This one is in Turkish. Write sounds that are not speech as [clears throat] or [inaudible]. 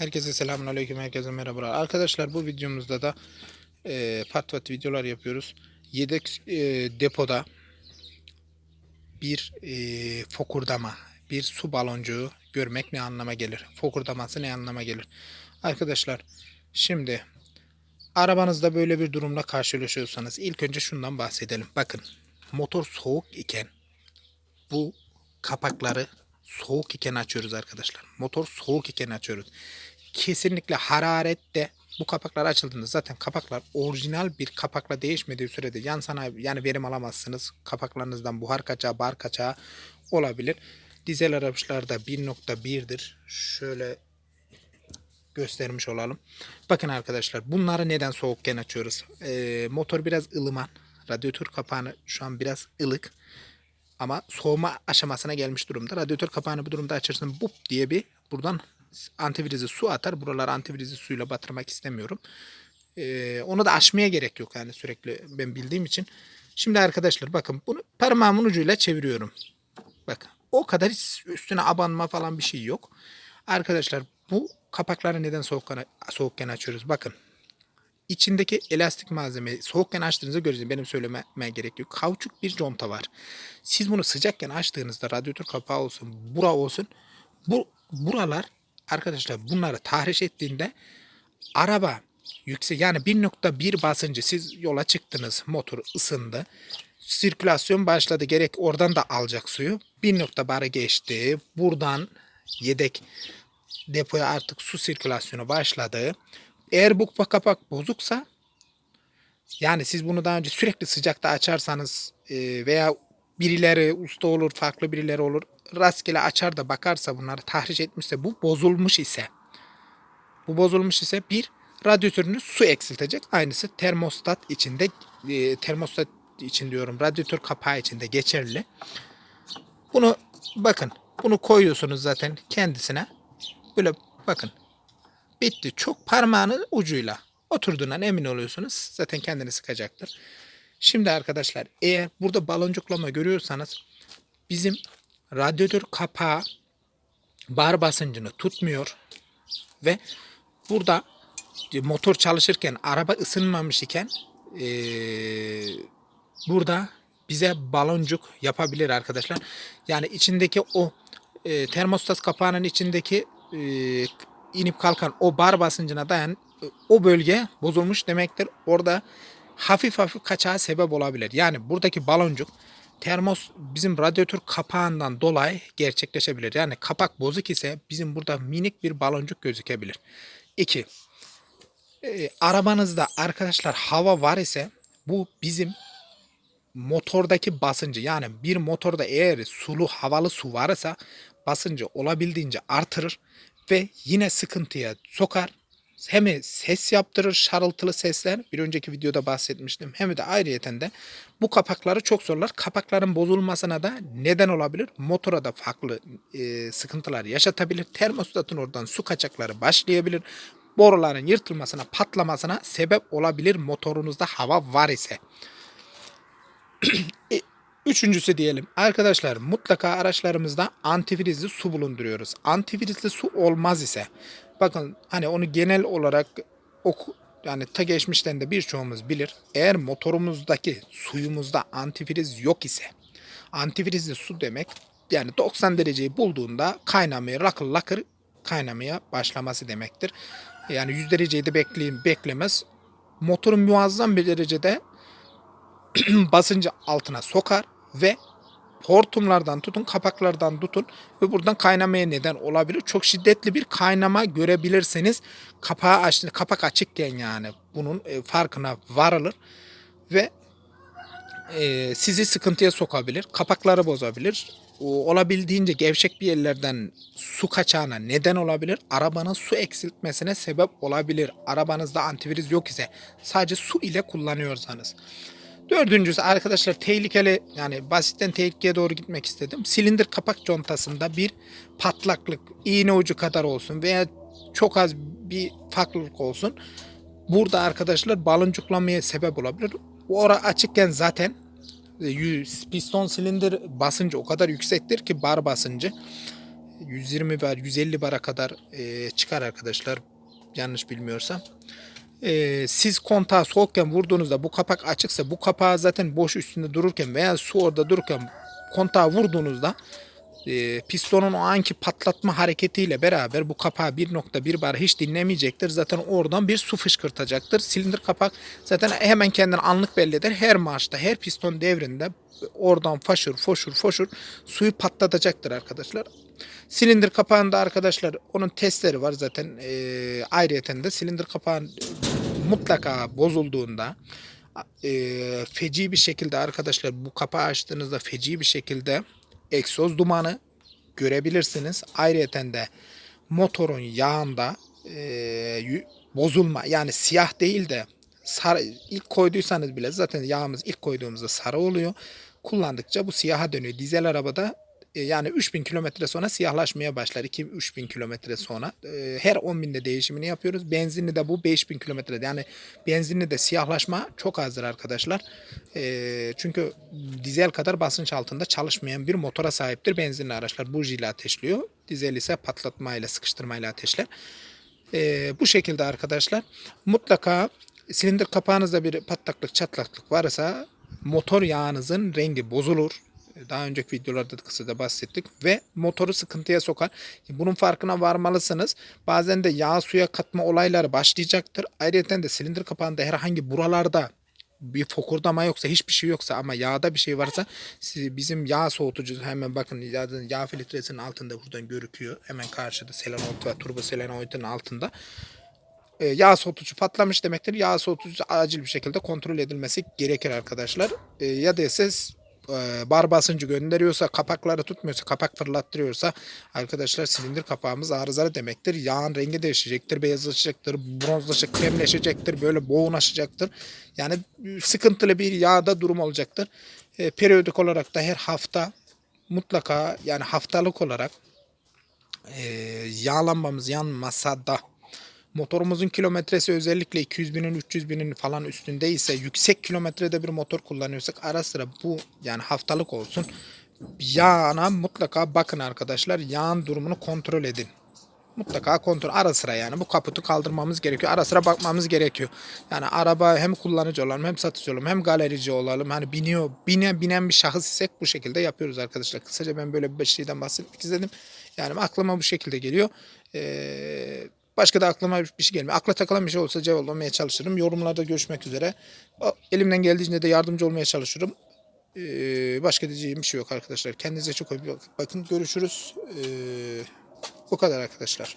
Herkese selamun aleyküm, herkese merhabalar. Arkadaşlar bu videomuzda da e, pat pat videolar yapıyoruz. Yedek e, depoda bir e, fokurdama, bir su baloncuğu görmek ne anlama gelir? Fokurdaması ne anlama gelir? Arkadaşlar şimdi arabanızda böyle bir durumla karşılaşıyorsanız ilk önce şundan bahsedelim. Bakın motor soğuk iken bu kapakları soğuk iken açıyoruz arkadaşlar. Motor soğuk iken açıyoruz. Kesinlikle hararette bu kapaklar açıldığında zaten kapaklar orijinal bir kapakla değişmediği sürede yan sanayi yani verim alamazsınız. Kapaklarınızdan buhar kaçağı, bar kaçağı olabilir. Dizel araçlarda 1.1'dir. Şöyle göstermiş olalım. Bakın arkadaşlar bunları neden soğukken açıyoruz? Ee, motor biraz ılıman. Radyatör kapağını şu an biraz ılık. Ama soğuma aşamasına gelmiş durumda. Radyatör kapağını bu durumda açarsın bup diye bir buradan antivrizi su atar. Buraları antivrizi suyla batırmak istemiyorum. Ee, onu da aşmaya gerek yok yani sürekli ben bildiğim için. Şimdi arkadaşlar bakın bunu parmağımın ucuyla çeviriyorum. Bakın o kadar hiç üstüne abanma falan bir şey yok. Arkadaşlar bu kapakları neden soğukken, soğukken açıyoruz? Bakın içindeki elastik malzemeyi soğukken açtığınızda göreceğiz. Benim söylememe gerek yok. Kauçuk bir conta var. Siz bunu sıcakken açtığınızda radyatör kapağı olsun, bura olsun. Bu buralar arkadaşlar bunları tahriş ettiğinde araba yüksek yani 1.1 basıncı siz yola çıktınız motor ısındı. Sirkülasyon başladı gerek oradan da alacak suyu. 1.1'ı geçti. Buradan yedek depoya artık su sirkülasyonu başladı. Eğer bu kapak bozuksa yani siz bunu daha önce sürekli sıcakta açarsanız e, veya birileri usta olur, farklı birileri olur. Rastgele açar da bakarsa bunları tahriş etmişse bu bozulmuş ise bu bozulmuş ise bir radyatörünüz su eksiltecek. Aynısı termostat içinde e, termostat için diyorum radyatör kapağı içinde geçerli. Bunu bakın bunu koyuyorsunuz zaten kendisine. Böyle bakın bitti. Çok parmağının ucuyla oturduğundan emin oluyorsunuz. Zaten kendini sıkacaktır. Şimdi arkadaşlar eğer burada baloncuklama görüyorsanız bizim radyatör kapağı bar basıncını tutmuyor ve burada motor çalışırken araba ısınmamış iken eee, burada bize baloncuk yapabilir arkadaşlar. Yani içindeki o e, termostat kapağının içindeki e, inip kalkan o bar basıncına dayan o bölge bozulmuş demektir. Orada hafif hafif kaçağa sebep olabilir. Yani buradaki baloncuk termos bizim radyatör kapağından dolayı gerçekleşebilir. Yani kapak bozuk ise bizim burada minik bir baloncuk gözükebilir. 2. E, arabanızda arkadaşlar hava var ise bu bizim motordaki basıncı yani bir motorda eğer sulu havalı su varsa basıncı olabildiğince artırır ve yine sıkıntıya sokar. Hem ses yaptırır şarıltılı sesler bir önceki videoda bahsetmiştim hem de ayrıyeten de bu kapakları çok zorlar. Kapakların bozulmasına da neden olabilir. Motora da farklı e, sıkıntılar yaşatabilir. Termostatın oradan su kaçakları başlayabilir. Boruların yırtılmasına patlamasına sebep olabilir motorunuzda hava var ise. [clears throat] Üçüncüsü diyelim. Arkadaşlar mutlaka araçlarımızda antifrizli su bulunduruyoruz. Antifrizli su olmaz ise bakın hani onu genel olarak oku, yani ta geçmişten de birçoğumuz bilir. Eğer motorumuzdaki suyumuzda antifriz yok ise antifrizli su demek yani 90 dereceyi bulduğunda kaynamaya lakır lakır kaynamaya başlaması demektir. Yani 100 dereceyi de bekleyin beklemez. Motorun muazzam bir derecede [clears throat] basıncı altına sokar ve hortumlardan tutun, kapaklardan tutun ve buradan kaynamaya neden olabilir. Çok şiddetli bir kaynama görebilirseniz kapağı aç, kapak açıkken yani bunun e, farkına varılır ve e, sizi sıkıntıya sokabilir, kapakları bozabilir. Olabildiğince gevşek bir yerlerden su kaçağına neden olabilir. Arabanın su eksiltmesine sebep olabilir. Arabanızda antiviriz yok ise sadece su ile kullanıyorsanız. Dördüncüsü arkadaşlar tehlikeli yani basitten tehlikeye doğru gitmek istedim. Silindir kapak contasında bir patlaklık iğne ucu kadar olsun veya çok az bir farklılık olsun. Burada arkadaşlar baloncuklamaya sebep olabilir. Bu ara açıkken zaten e, piston silindir basıncı o kadar yüksektir ki bar basıncı. 120 bar 150 bara kadar e, çıkar arkadaşlar yanlış bilmiyorsam. E, siz kontağı soğukken vurduğunuzda bu kapak açıksa bu kapağı zaten boş üstünde dururken veya su orada dururken kontağı vurduğunuzda e, pistonun o anki patlatma hareketiyle beraber bu kapağı 1.1 bar hiç dinlemeyecektir. Zaten oradan bir su fışkırtacaktır. Silindir kapak zaten hemen kendini anlık belli eder. Her marşta, her piston devrinde oradan faşır, foşur, foşur suyu patlatacaktır arkadaşlar. Silindir kapağında arkadaşlar onun testleri var zaten. E, ayrıyeten de silindir kapağın mutlaka bozulduğunda e, feci bir şekilde arkadaşlar bu kapağı açtığınızda feci bir şekilde egzoz dumanı görebilirsiniz. Ayrıyeten de motorun yağında e, bozulma yani siyah değil de sarı ilk koyduysanız bile zaten yağımız ilk koyduğumuzda sarı oluyor. Kullandıkça bu siyaha dönüyor. Dizel arabada yani 3000 kilometre sonra siyahlaşmaya başlar. 2-3000 kilometre sonra. E, Her 10 binde değişimini yapıyoruz. Benzinli de bu 5000 kilometrede. Yani benzinli de siyahlaşma çok azdır arkadaşlar. E, Çünkü dizel kadar basınç altında çalışmayan bir motora sahiptir benzinli araçlar. Bujiyle ateşliyor. Dizel ise patlatmayla, sıkıştırmayla ateşler. E, bu şekilde arkadaşlar mutlaka silindir kapağınızda bir patlaklık çatlaklık varsa motor yağınızın rengi bozulur. Daha önceki videolarda da kısaca bahsettik ve motoru sıkıntıya sokar. Bunun farkına varmalısınız. Bazen de yağ suya katma olayları başlayacaktır. Ayrıca de silindir kapağında herhangi buralarda bir fokurdama yoksa hiçbir şey yoksa ama yağda bir şey varsa bizim yağ soğutucu hemen bakın yağ, filtresinin altında buradan görüküyor. Hemen karşıda selenoid ve turbo selenoidin altında. E, yağ soğutucu patlamış demektir. Yağ soğutucu acil bir şekilde kontrol edilmesi gerekir arkadaşlar. E, ya da siz e, bar basıncı gönderiyorsa, kapakları tutmuyorsa, kapak fırlattırıyorsa arkadaşlar silindir kapağımız arızalı demektir. Yağın rengi değişecektir, beyazlaşacaktır, bronzlaşacak, kremleşecektir, böyle boğunaşacaktır. Yani sıkıntılı bir yağda durum olacaktır. E, periyodik olarak da her hafta mutlaka yani haftalık olarak e, yağlanmamız yanmasa da motorumuzun kilometresi özellikle 200 binin 300 binin falan üstündeyse yüksek kilometrede bir motor kullanıyorsak ara sıra bu yani haftalık olsun yağına mutlaka bakın arkadaşlar yağın durumunu kontrol edin. Mutlaka kontrol ara sıra yani bu kaputu kaldırmamız gerekiyor. Ara sıra bakmamız gerekiyor. Yani araba hem kullanıcı olalım hem satıcı olalım hem galerici olalım. Hani biniyor binen binen bir şahıs isek bu şekilde yapıyoruz arkadaşlar. Kısaca ben böyle bir şeyden bahsetmek istedim. Yani aklıma bu şekilde geliyor. Ee, başka da aklıma bir şey gelmiyor. Akla takılan bir şey olsa cevaplamaya çalışırım. Yorumlarda görüşmek üzere. Elimden geldiğince de yardımcı olmaya çalışırım. Ee, başka diyeceğim bir şey yok arkadaşlar. Kendinize çok iyi bak- bakın. Görüşürüz. Ee, bu kadar arkadaşlar.